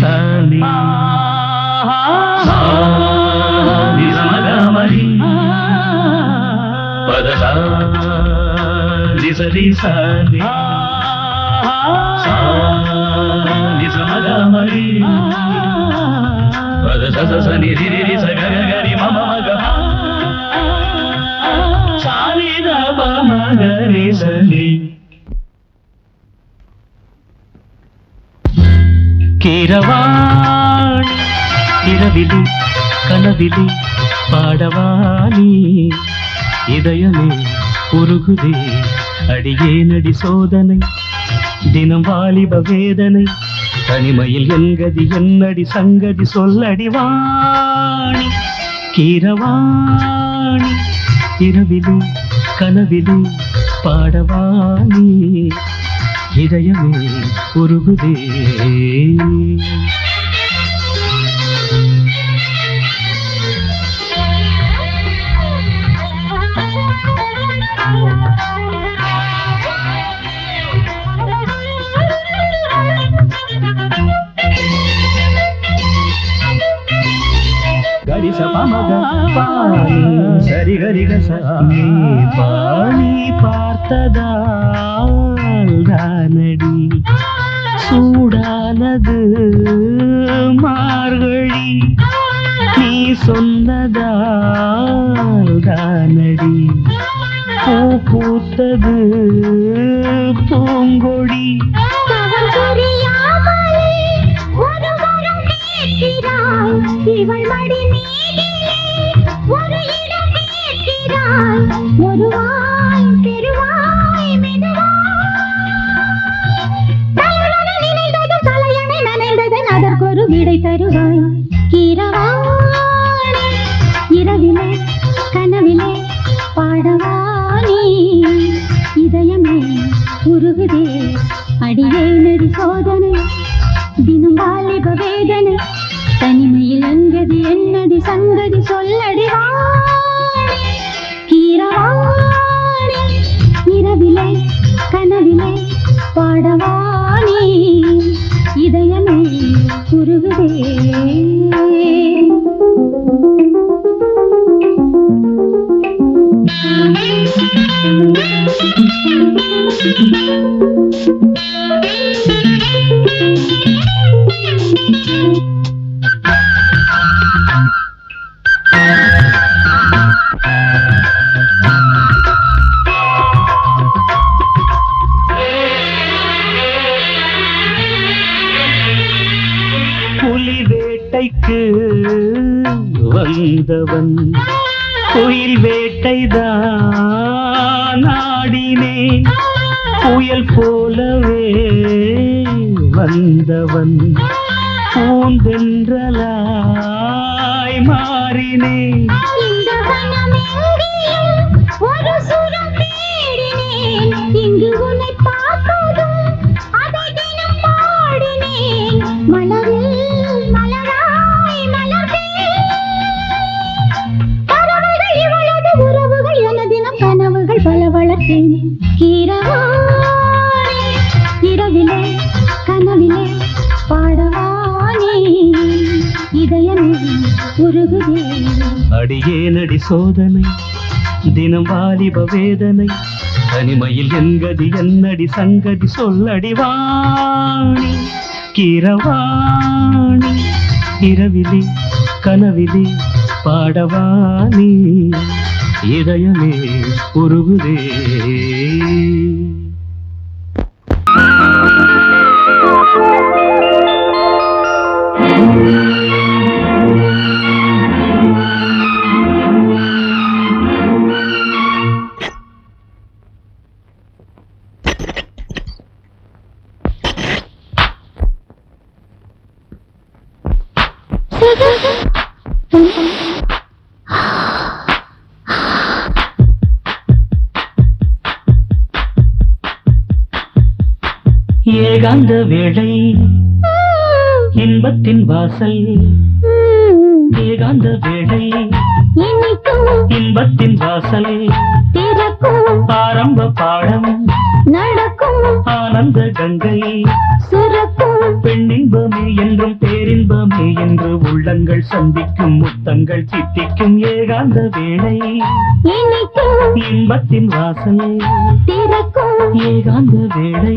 సలి. నిజమరి పద నిజరి సలి. నిజమరి పద స సని రి సగ గరి మమ మగ. సాని ద మగ రి సలి கீரவாணி இரவிலே கனவிலே பாடவாணி இதயமே உருகுதே அடியே நடி சோதனை. தினம் வாலிப வேதனை தனிமையில் எங்கதி என்னடி சங்கதி சொல்லடி வாணி கீரவாணி இரவிலே கனவிலே பாடவாணி హృదయమే ఉరుగుదే ಸರಿಗರಿಗ ಸಾಮಿ ಪಾಣಿ ಪಾರ್ತದ நாள்தானடி சூடானது மார்கழி. நீ சொன்னதால் தானடி பூ பூத்தது பூங்கொடி. இவள் மடி நீ உருகுதே அடியே நெறி சோதனை தினம் வாலிப வேதனை தனிமையில் அங்கது என்னடி சங்கதி சொல்லடி கீரவாணி இரவிலே கனவிலே பாடவா Thank you. வந்தவன் பூந்தென்றலாய் மாறினே. இங்கு உன்னை பார்த்ததும் அதை தினம் மலரில் பல வளர்த்தேன். இரவிலே கனவிலே உருகுதே அடியேனடி சோதனை தினம் வாலிப வேதனை தனிமையில் என்கதி என்னடி சங்கதி சொல்லடி வாணி கிரவாணி இரவிலே கனவிலே பாடவாணி இதயமே உருகுதே. thank you ஏகாந்த வேளை இன்பத்தின் வாசல் ஏகாந்த வேளை இன்பத்தின் வாசல் ஆரம்ப பாடம் நடக்கும் ஆனந்த கங்கை சுரக்கும் பெண்ணின்பமே என்றும் பேரின்பமே என்று உள்ளங்கள் சந்திக்கும் முத்தங்கள் சித்திக்கும் ஏகாந்த வேளை. இன்பத்தின் வாசல் ஏகாந்த வேளை.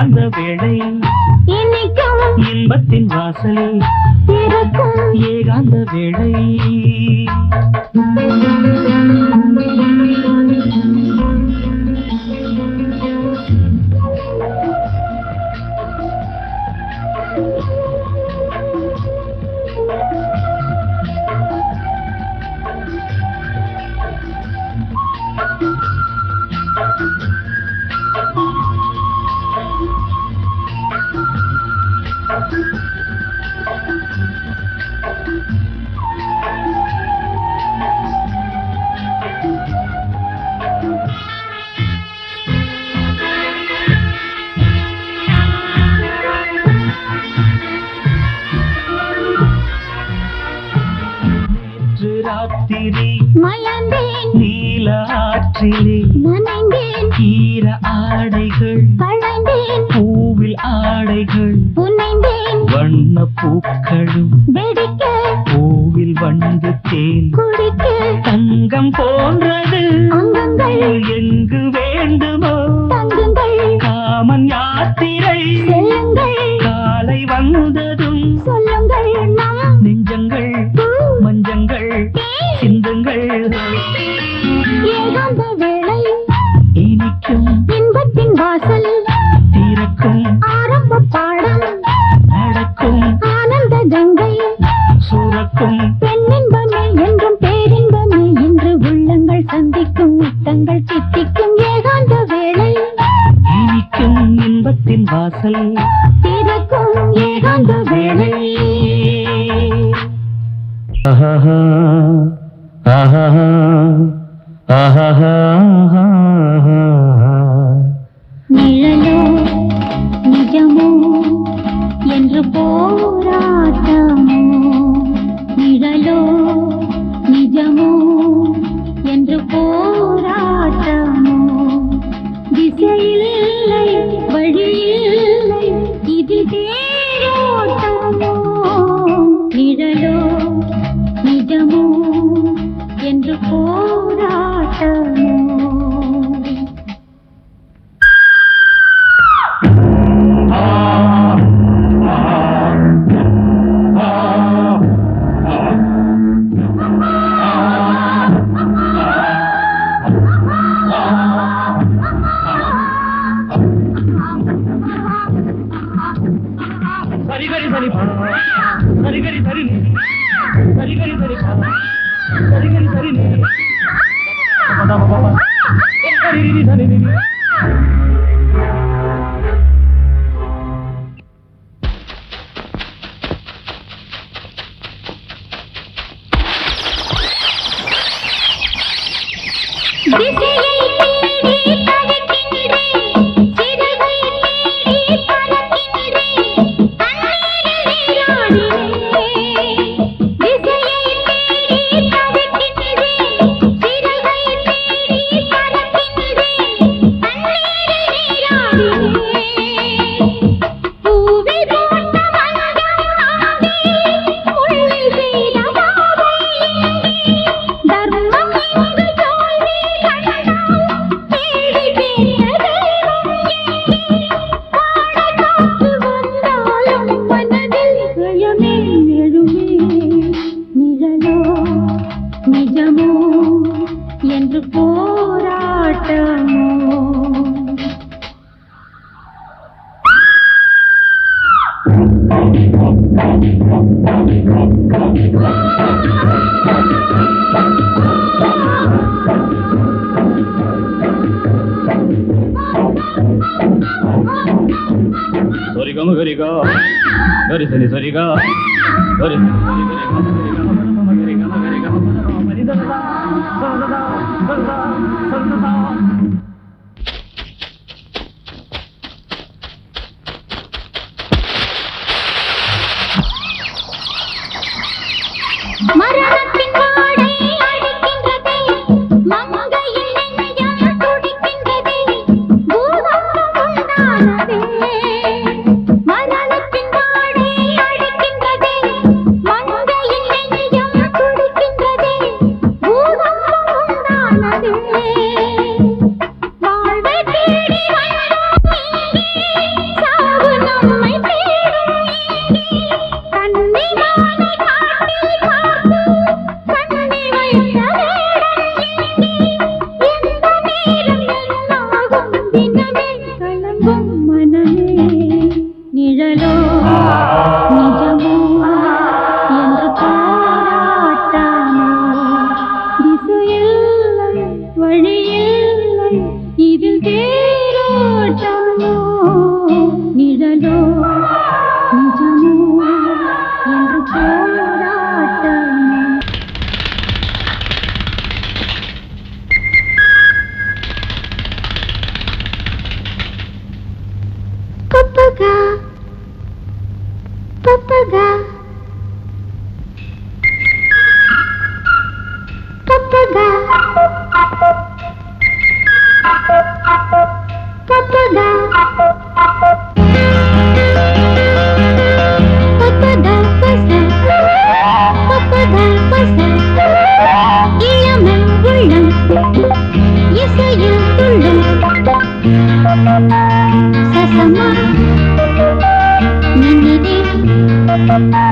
சார்ந்த வேளை. இன்பத்தின் வாசல் ஏகாந்த வேளை. காற்றிலே நனைந்தேன் ஈர ஆடைகள் பூவில் ஆடைகள் வண்ண பூக்களும் நிழலோ நிஜமோ என்று போராட்டமோ? நிழலோ நிஜமோ என்று போராட்டமோ? திசையில்லை வழியில் की సరిగమ గరిగా గరి సరి సరిగా గరి సరి సరిగా Marana Thank you.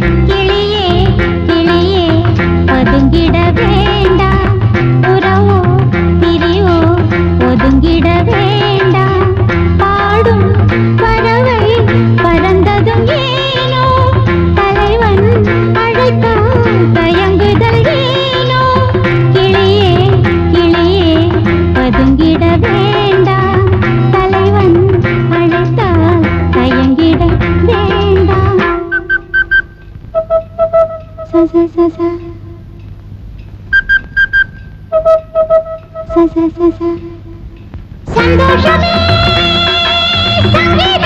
கிளியே கிளியே பதுங்கிட வேண்டாம். సంతోషమే సంగీత